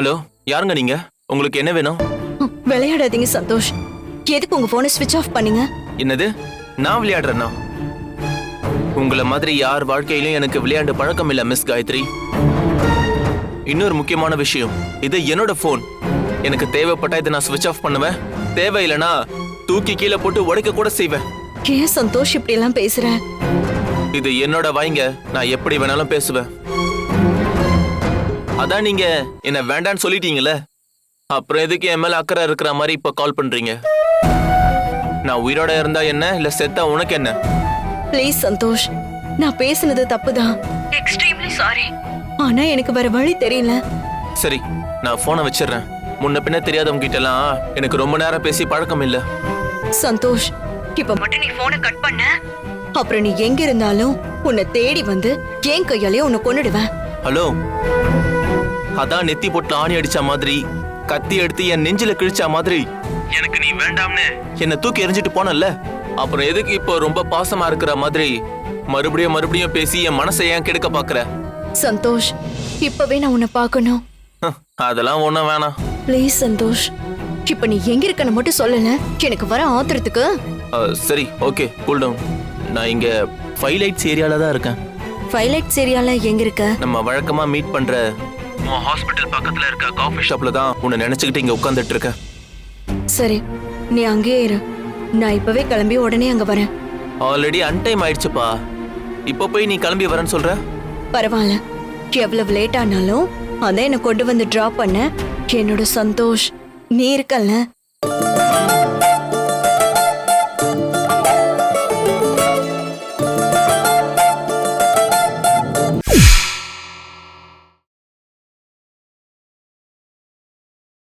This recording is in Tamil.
ஹலோ யாருங்க நீங்க? உங்களுக்கு என்ன வேணும்? விளையாடாதீங்க சந்தோஷ். எதுக்கு உங்க போனை ஸ்விட்ச் ஆஃப் பண்ணீங்க? என்னது? நான் விளையாடுறேன்னா உங்களை மாதிரி யார் வாழ்க்கையிலும் எனக்கு விளையாண்டு பழக்கம் இல்ல மிஸ் காயத்ரி. இன்னொரு முக்கியமான விஷயம். இது என்னோட ஃபோன் எனக்கு தேவைப்பட்டா இதை நான் ஸ்விட்ச் ஆஃப் பண்ணுவேன். தேவையில்லைனா தூக்கி கீழே போட்டு உடைக்க கூட செய்வேன். ஏன் சந்தோஷ் இப்படி எல்லாம் பேசுற? இது என்னோட வாய்ங்க. நான் எப்படி வேணாலும் பேசுவேன். அதான் நீங்க என்ன வேண்டான்னு சொல்லிட்டீங்கல்ல? அப்புறம் எதுக்கு என் மேல அக்கறை இருக்கிற மாதிரி இப்ப கால் பண்றீங்க? நான் உயிரோட இருந்தா என்ன? இல்ல செத்தா உனக்கு என்ன? ப்ளீஸ் சந்தோஷ். நான் பேசுனது தப்புதான். எக்ஸ்ட்ரீம்லி சாரி ஆனா எனக்கு வேற வழி தெரியல. சரி நான் போனை வச்சிடுறேன். முன்ன பின்ன தெரியாதவங்க கிட்ட எல்லாம் எனக்கு ரொம்ப நேரம் பேசி பழக்கம் இல்ல. சந்தோஷ் இப்ப மட்டும் நீ போனை கட் பண்ண. அப்புறம் நீ எங்க இருந்தாலும் உன்னை தேடி வந்து என் கையாலே உன்னை கொன்னுடுவேன். ஹலோ அதான் நெத்தி போட்டு ஆணி அடிச்ச மாதிரி கத்தி எடுத்து என் நெஞ்சில கிழிச்ச மாதிரி. எனக்கு நீ வேண்டாம்னு. என்ன தூக்கி எறிஞ்சிட்டு போனல்ல? அப்புறம் எதுக்கு இப்போ ரொம்ப பாசமா இருக்கிற மாதிரி மறுபடியும் மறுபடியும் பேசி என் மனசை ஏன் கெடுக்க பாக்குற? சந்தோஷ் இப்பவே நான் உன்னை பார்க்கணும். அதெல்லாம் ஒண்ணும் வேணாம். ப்ளீஸ் சந்தோஷ் இப்ப நீ எங்க இருக்கன்னு மட்டும் சொல்லல. எனக்கு வர ஆத்திரத்துக்கு. சரி ஓகே கூல் டவுன் நான் இங்க ஃபைவ் லைட்ஸ் ஏரியால தான் இருக்கேன். ஃபைலைட் ஏரியால எங்க இருக்க? நம்ம வழக்கமா மீட் பண்ற உன் ஹாஸ்பிட்டல் பக்கத்துல இருக்க காஃபி ஷாப்ல தான் உன்னை நினைச்சுக்கிட்டு இங்க உட்கார்ந்துட்டு இருக்கேன் சரி நீ அங்கேயே இரு. நான் இப்பவே கிளம்பி உடனே அங்க வரேன். ஆல்ரெடி அன்டைம் ஆயிடுச்சுப்பா. இப்போ போய் நீ கிளம்பி வரேன்னு சொல்ற? பரவாயில்ல. எவ்வளவு லேட் ஆனாலும் அதான் என்னை கொண்டு வந்து டிராப் பண்ண. என்னோட சந்தோஷ் நீ இருக்கல்ல?